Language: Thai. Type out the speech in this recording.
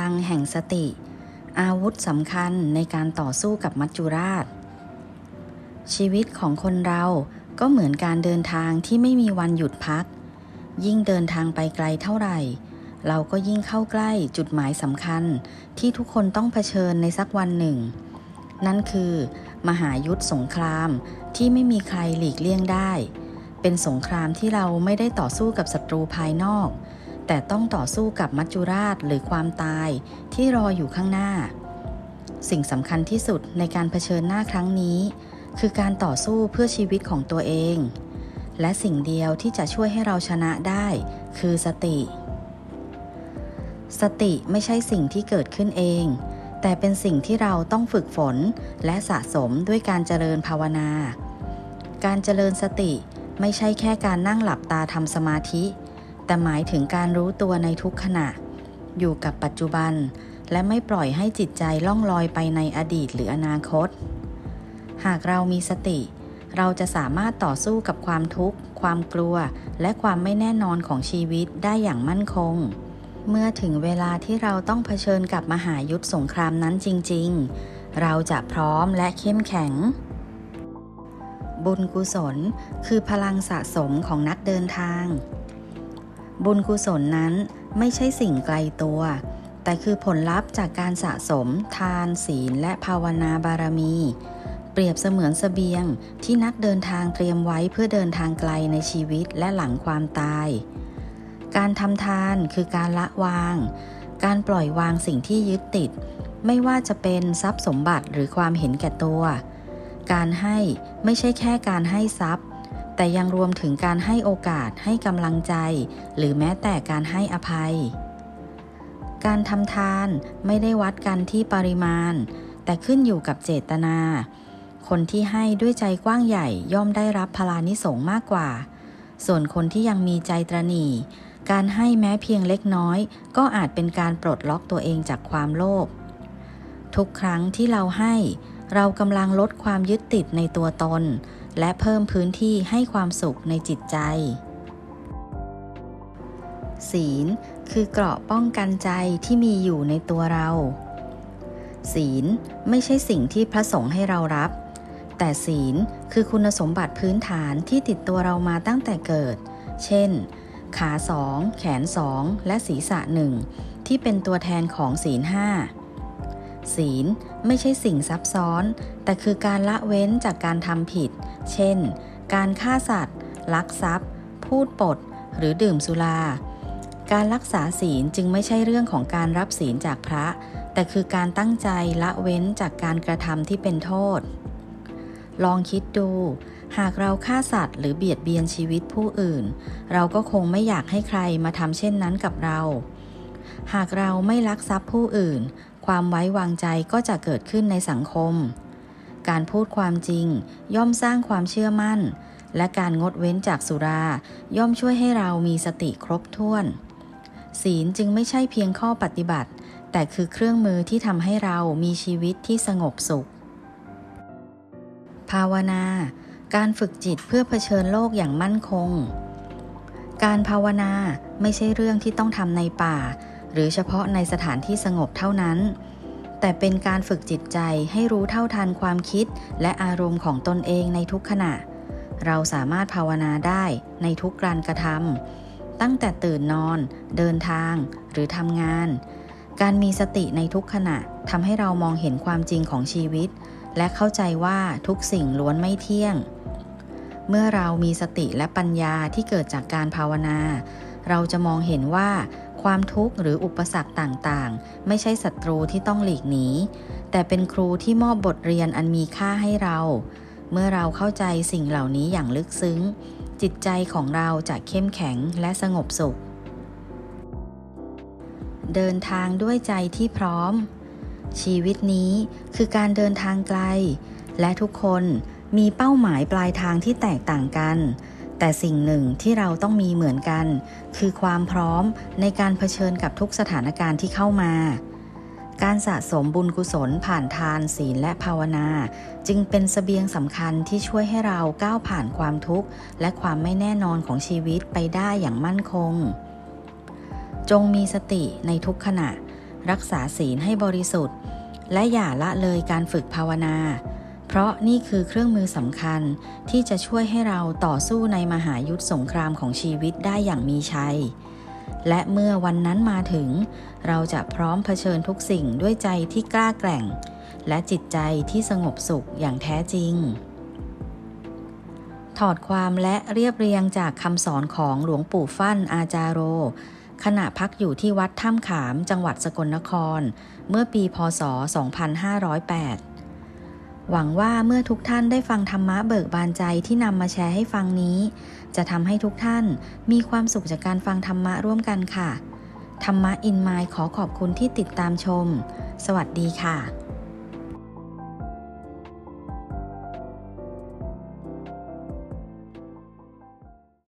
ลังแห่งสติ อาวุธสำคัญในการต่อสู้กับมัจจุราช ชีวิตของคนเราก็เหมือนการเดินทางที่ไม่มีวันหยุดพัก ยิ่งเดินทางไปไกลเท่าไหร่ เราก็ยิ่งเข้าใกล้จุดหมายสำคัญที่ทุกคนต้องเผชิญในสักวันหนึ่ง นั่นคือ มหายุทธสงครามที่ไม่มีใครหลีกเลี่ยงได้ เป็นสงครามที่เราไม่ได้ต่อสู้กับศัตรูภายนอก แต่ต้องต่อสู้กับมัจจุราชหรือความตายที่รออยู่ข้างหน้า สิ่งสำคัญที่สุดในการเผชิญหน้าครั้งนี้ คือการต่อสู้เพื่อชีวิตของตัวเอง และสิ่งเดียวที่จะช่วยให้เราชนะได้ คือสติ สติไม่ใช่สิ่งที่เกิดขึ้นเอง แต่เป็นสิ่งที่เราต้องฝึกฝนและสะสมด้วยการเจริญภาวนา การเจริญสติไม่ใช่แค่การนั่งหลับตาทำสมาธิ แต่หมายถึงการรู้ตัวในทุกขณะ อยู่กับปัจจุบัน และไม่ปล่อยให้จิตใจล่องลอยไปในอดีตหรืออนาคต หากเรามีสติ เราจะสามารถต่อสู้กับความทุกข์ ความกลัว และความไม่แน่นอนของชีวิตได้อย่างมั่นคง เมื่อถึงเวลาที่เราต้องเผชิญกับมหายุทธสงครามนั้นจริง ๆ เราจะพร้อมและเข้มแข็งบุญกุศลคือพลังสะสมของนักเดินทาง บุญกุศลนั้นไม่ใช่สิ่งไกลตัว แต่คือผลลัพธ์จากการสะสม ทานศีลและภาวนาบารมี เปรียบเสมือนสเสบียงที่นักเดินทางเตรียมไว้เพื่อเดินทางไกลในชีวิตและหลังความตาย การทำทานคือการละวาง การปล่อยวางสิ่งที่ยึดติด ไม่ว่าจะเป็นทรัพย์สมบัติหรือความเห็นแก่ตัว การให้ไม่ใช่แค่การให้ทรัพย์ แต่ยังรวมถึงการให้โอกาสให้กำลังใจ หรือแม้แต่การให้อภัย การทำทานไม่ได้วัดกันที่ปริมาณ แต่ขึ้นอยู่กับเจตนา คนที่ให้ด้วยใจกว้างใหญ่ย่อมได้รับพลานิสงมากกว่า ส่วนคนที่ยังมีใจตรณีการให้แม้เพียงเล็กน้อย ก็อาจเป็นการปลดล็อกตัวเองจากความโลภทุกครั้งที่เราให้ เรากำลังลดความยึดติดในตัวตน และเพิ่มพื้นที่ให้ความสุขในจิตใจ ศีลคือเกราะป้องกันใจที่มีอยู่ในตัวเรา ศีลไม่ใช่สิ่งที่พระสงฆ์ให้เรารับ แต่ศีลคือคุณสมบัติพื้นฐานที่ติดตัวเรามาตั้งแต่เกิด เช่น ขาสอง แขนสอง และศีรษะหนึ่งที่เป็นตัวแทนของศีลห้า ศีลไม่ใช่สิ่งซับซ้อน แต่คือการละเว้นจากการทำผิด เช่น การฆ่าสัตว์ ลักทรัพย์ พูดปด หรือดื่มสุรา การรักษาศีลจึงไม่ใช่เรื่องของการรับศีลจากพระ แต่คือการตั้งใจละเว้นจากการกระทำที่เป็นโทษ ลองคิดดู หากเราฆ่าสัตว์หรือเบียดเบียนชีวิตผู้อื่น เราก็คงไม่อยากให้ใครมาทำเช่นนั้นกับเราหากเราไม่ลักทรัพย์ผู้อื่น ความไว้วางใจก็จะเกิดขึ้นในสังคม การพูดความจริง ย่อมสร้างความเชื่อมั่น และการงดเว้นจากสุรา ย่อมช่วยให้เรามีสติครบถ้วน ศีลจึงไม่ใช่เพียงข้อปฏิบัติ แต่คือเครื่องมือที่ทำให้เรามีชีวิตที่สงบสุข ภาวนา การฝึกจิตเพื่อเผชิญโลกอย่างมั่นคง การภาวนาไม่ใช่เรื่องที่ต้องทำในป่า หรือเฉพาะในสถานที่สงบเท่านั้น แต่เป็นการฝึกจิตใจให้รู้เท่าทันความคิดและอารมณ์ของตนเองในทุกขณะ เราสามารถภาวนาได้ในทุกการกระทำตั้งแต่ตื่นนอน เดินทาง หรือทำงาน การมีสติในทุกขณะทำให้เรามองเห็นความจริงของชีวิต และเข้าใจว่าทุกสิ่งล้วนไม่เที่ยง เมื่อเรามีสติและปัญญาที่เกิดจากการภาวนา เราจะมองเห็นว่า ความทุกข์หรืออุปสรรคต่างๆ ไม่ใช่ศัตรูที่ต้องหลีกหนี แต่เป็นครูที่มอบบทเรียนอันมีค่าให้เรา เมื่อเราเข้าใจสิ่งเหล่านี้อย่างลึกซึ้ง จิตใจของเราจะเข้มแข็งและสงบสุข เดินทางด้วยใจที่พร้อม ชีวิตนี้คือการเดินทางไกล และทุกคนมีเป้าหมายปลายทางที่แตกต่างกัน แต่สิ่งหนึ่งที่เราต้องมีเหมือนกัน คือความพร้อมในการเผชิญกับทุกสถานการณ์ที่เข้ามา การสะสมบุญกุศลผ่านทานศีลและภาวนา จึงเป็นสเสบียงสำคัญที่ช่วยให้เราก้าวผ่านความทุกข์ และความไม่แน่นอนของชีวิตไปได้อย่างมั่นคง จงมีสติในทุกขณะ รักษาศีลให้บริสุทธิ์ และอย่าละเลยการฝึกภาวนา เพราะนี่คือเครื่องมือสำคัญที่จะช่วยให้เราต่อสู้ในมหายุทธสงครามของชีวิตได้อย่างมีชัย และเมื่อวันนั้นมาถึง เราจะพร้อมเผชิญทุกสิ่งด้วยใจที่กล้าแกร่ง และจิตใจที่สงบสุขอย่างแท้จริง ถอดความและเรียบเรียงจากคำสอนของหลวงปู่ฟั่นอาจารโร ขณะพักอยู่ที่วัดถ้ำขามจังหวัดสกลนคร เมื่อปีพศ 2508 หวังว่าเมื่อทุกท่านได้ฟังธรรมะเบิกบานใจที่นำมาแชร์ให้ฟังนี้ จะทำให้ทุกท่านมีความสุขจากการฟังธรรมะร่วมกันค่ะ ธรรมะอินไมล์ขอขอบคุณที่ติดตามชม สวัสดีค่ะ